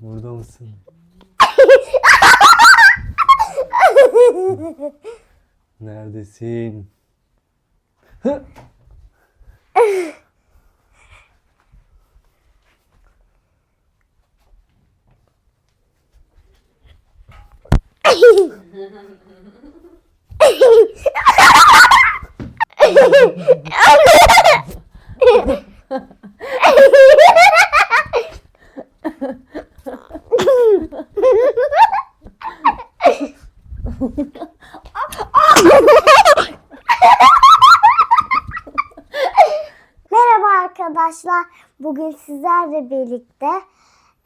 Burada mısın? Neredesin? Hı? Merhaba arkadaşlar. Bugün sizlerle birlikte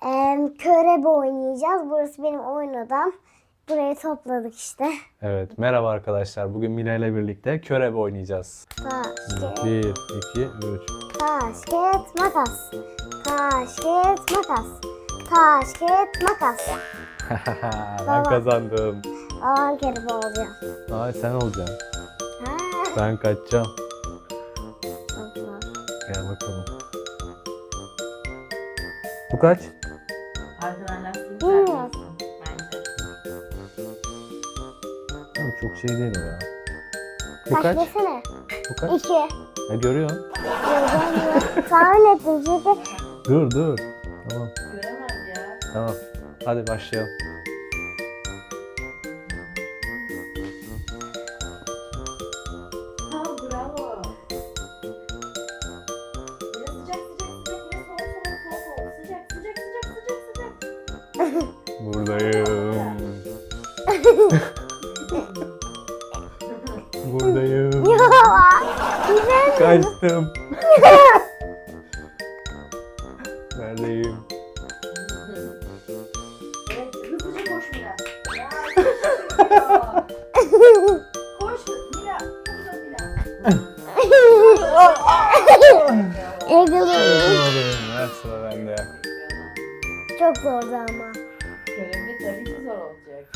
em, körebe oynayacağız. Burası benim oyun odam. Burayı topladık işte. Evet, merhaba arkadaşlar. Bugün Mila ile birlikte körebe oynayacağız. Taş, kağıt, 1, 2, 3. taş, kağıt, makas. Taş, kağıt, makas. Taş, kağıt, makas. ben Baba. kazandım. Babam körebe olacağım. Ay sen olacaksın. Ha, Ben kaçacağım. Gel bakalım. Bu kaç? Arkadan lastiği Bilmiyorum. sarkıyorsun bence. Çok şey değil o ya. Bu Kaç desene? Bu kaç? İki. Ya görüyorsun. Gördün mü? Tahmin ettim çünkü Dur dur. Tamam. Göremez ya. Tamam. Hadi başlayalım. Buradayım. Buradayım. güzel. Kaçtım. Neredeyim? Çok zordu ama. Görevde tabii ki zor olacak.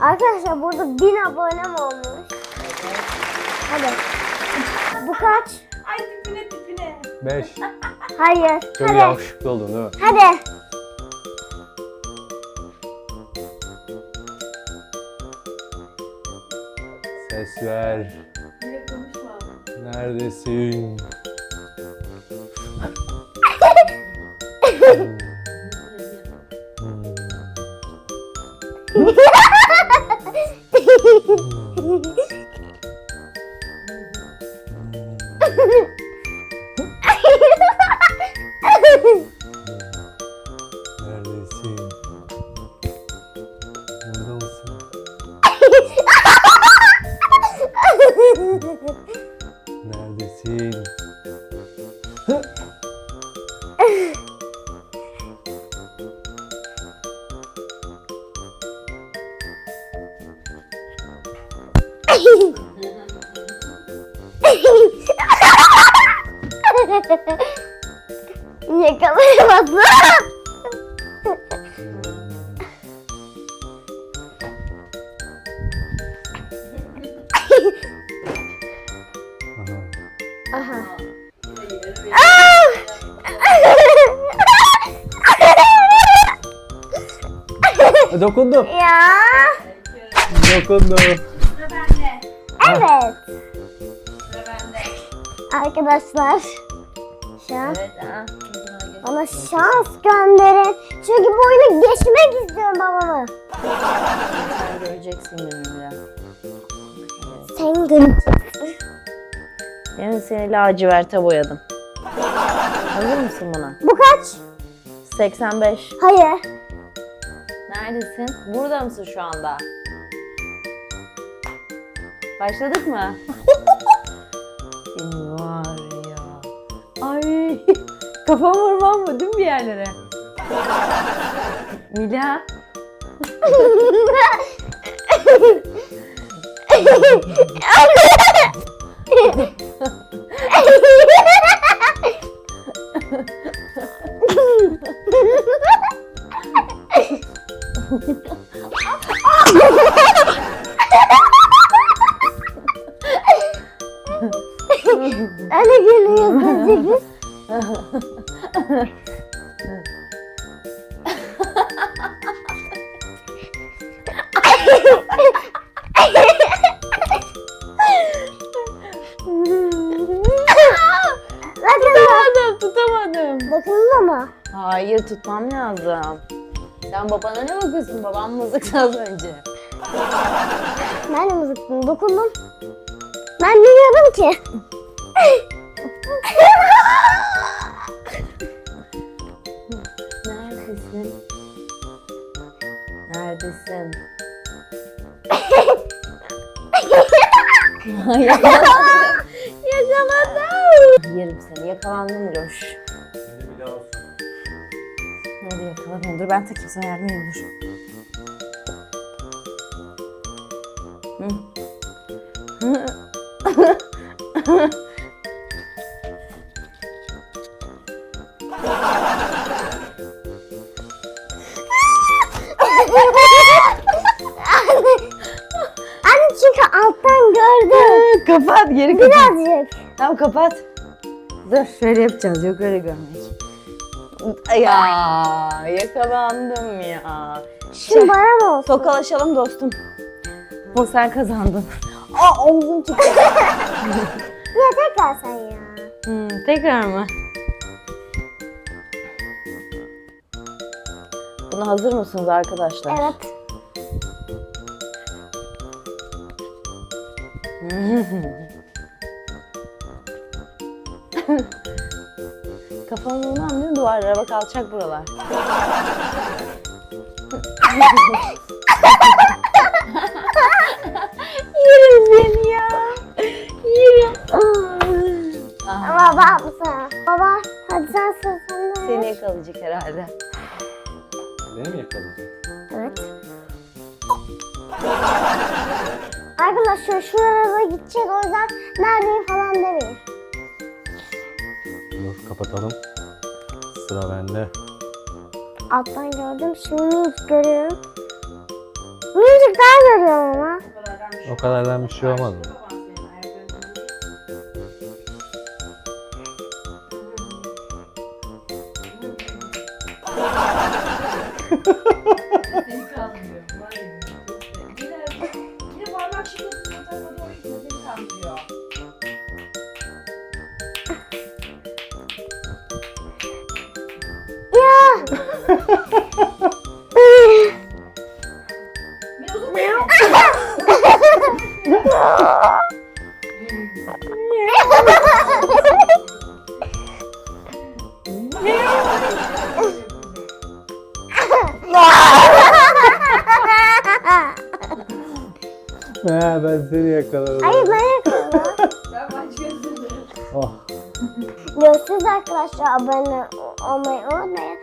Arkadaşlar burada bin abonem olmuş. Hadi. Bu kaç? Ay tipine tipine. 5. Hayır. Çok Hadi. yakışıklı oldun değil mi? Hadi. Ses ver. Mira konuşma. Neredesin? Neredesin? Yakalayamadım. Aha. Dokundum. ya. Dokundum. Sıra bende. Evet. Sıra bende. Arkadaşlar. Şu an Evet ha. Geç. bana şans gönderin. Çünkü bu oyunu geçmek istiyorum babamı. Göreceksin Mira. Sen göreceksin. Yani seni laciverte boyadım. Hazır mısın buna? Bu kaç? 85. Hayır. Neredesin? Burada mısın şu anda? Başladık mı? Senin var ya. Ay kafam vurmam mı değil mi bir yerlere? Mila. Öyle geliyor kızcık. tutamadım, tutamadım. Bakınız ama. Hayır, tutmam lazım. Sen babana ne bakıyorsun? Babam mızıktı az önce. ben de mızıktım, dokundum. Ben ne bilmiyordum ki. Neredesin? Neredesin? Yakaladım. Yakaladım. Yerim seni. Yakalandım Loş. Nerede yakaladın? Dur ben takayım sana yardım edeyim dur. Hı. Anne kapat geri kapat. Birazcık. Tamam kapat. Dur şöyle yapacağız yukarı görmek. Ya yakalandım ya. Şimdi bana mı olsun? Tokalaşalım dostum. O sen kazandın. Aa omzum çıktı. Ya tekrar sen ya. Hmm, tekrar mı? Buna hazır mısınız arkadaşlar? Evet. Kafanı vurmam değil mi duvarlara? Bak alçak buralar. Yerim seni ya. Yerim. Baba mısın? Baba hadi sen sende. Seni yakalayacak herhalde. Beni mi yakaladın? Evet. Arkadaşlar şuralara gideceğiz o yüzden neredeyim falan demeyin. Dur kapatalım. Sıra bende. Alttan gördüm şimdi minicik görüyorum. Minicik daha görüyorum ama. O kadardan bir şey olmaz mı? He ben seni yakaladım. Hayır ben yakaladım. Ben başkasını. Oh. Görüşürüz arkadaşlar abone olmayı unutmayın.